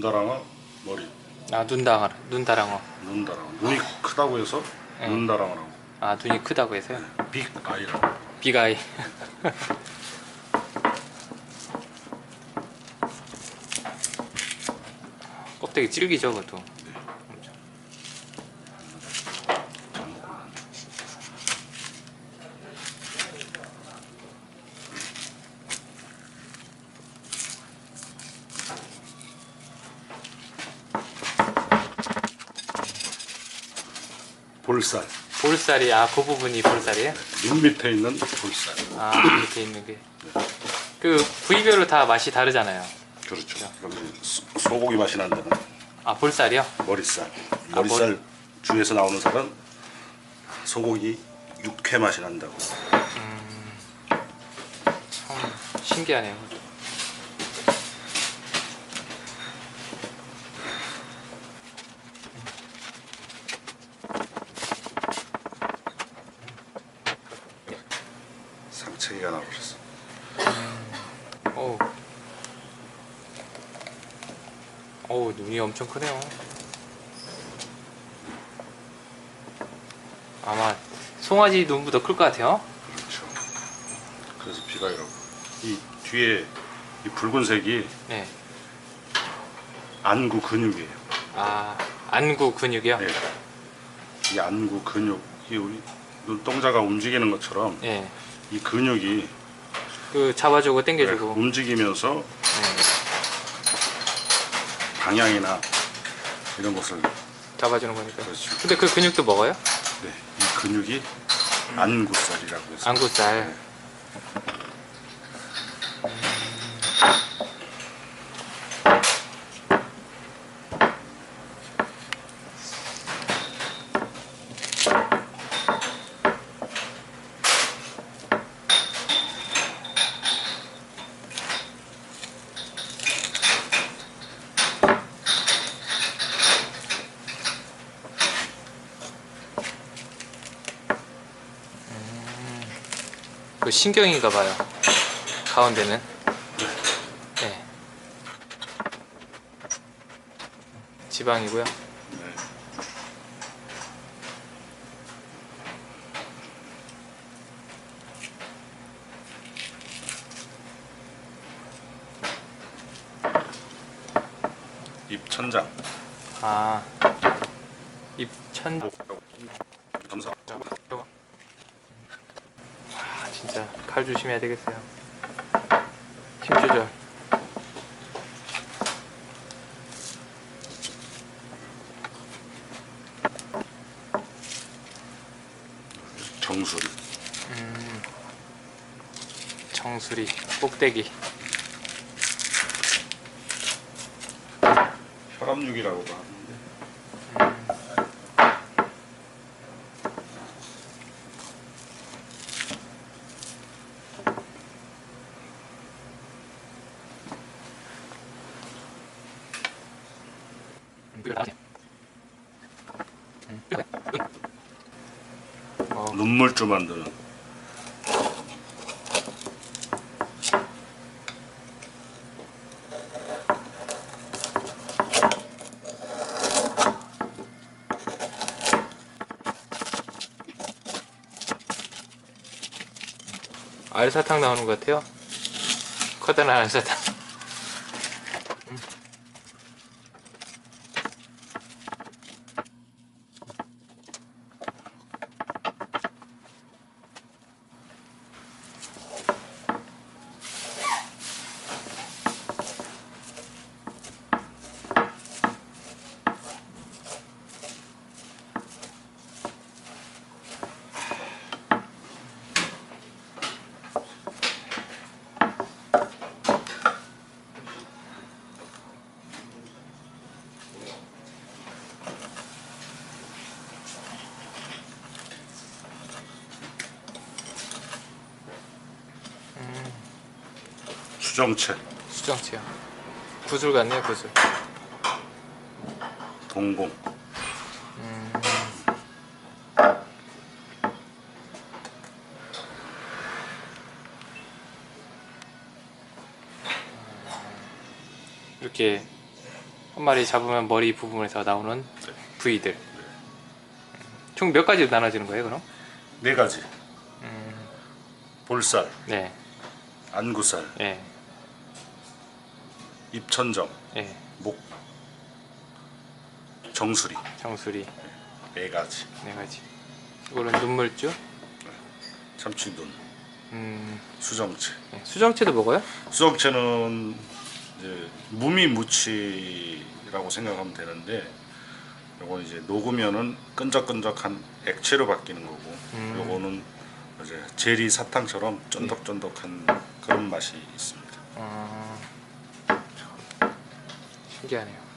눈다랑어 머리. 아 눈다랑어 눈다랑어. 눈다랑어. 눈이 크다고 해서 네. 눈다랑어라고. 아 눈이 크다고 해서요? 빅 아이라고. 비가이. 껍데기 질기죠 그것도 볼살. 볼살이 아 그 부분이 볼살이에요? 눈 밑에 있는 볼살. 아 밑에 있는 게. 그 부위별로 다 맛이 다르잖아요. 그렇죠. 그럼 소- 소고기 맛이 난다는 아 볼살이요? 머리살. 아, 머리살 주에서 나오는 살은 소고기 육회 맛이 난다고. 참 신기하네요 상체기가 나버렸어 어우 어우 눈이 엄청 크네요 아마 송아지 눈보다 클 것 같아요 그렇죠 그래서 비가이라고 이 뒤에 이 붉은색이 네. 안구 근육이에요 아 안구 근육이요? 네. 이 안구 근육 이 우리 눈동자가 움직이는 것처럼 네. 이 근육이 그 잡아주고 당겨주고 움직이면서 네. 방향이나 이런 것을 잡아주는 거니까 그렇죠. 근데 그 근육도 먹어요? 네, 이 근육이 안구살이라고 해서 안구살 그 신경인가 봐요. 가운데는. 네. 지방이고요. 네. 입천장. 아. 입천 감사 칼 조심해야 되겠어요. 힘 조절. 정수리. 음, 정수리 꼭대기. 혈압육이라고도 하는데 어, 눈물주 만드는. 알사탕 나오는 것 같아요. 커다란 알사탕 수정체. 수정치요. 구슬 같네요 구슬. 동공. 이렇게 한 마리 잡으면 머리 부분에서 나오는 부위들. 총몇 가지로 나눠지는 거예요, 그럼? 네 가지. 음, 볼살, 네, 안구살, 예, 입천정, 예. 목, 정수리 정수리 네 가지. 네 가지. 이거는 눈물주. 참치눈, 음, 수정채. 예. 수정채도 먹어요? 수정채는 이제 무미무치라고 생각하면 되는데 요거 이제 녹으면은 끈적끈적한 액체로 바뀌는 거고 음. 요거는 이제 제리 사탕처럼 쫀득쫀득한 그런 맛이 있습니다. 음, 신기하네요.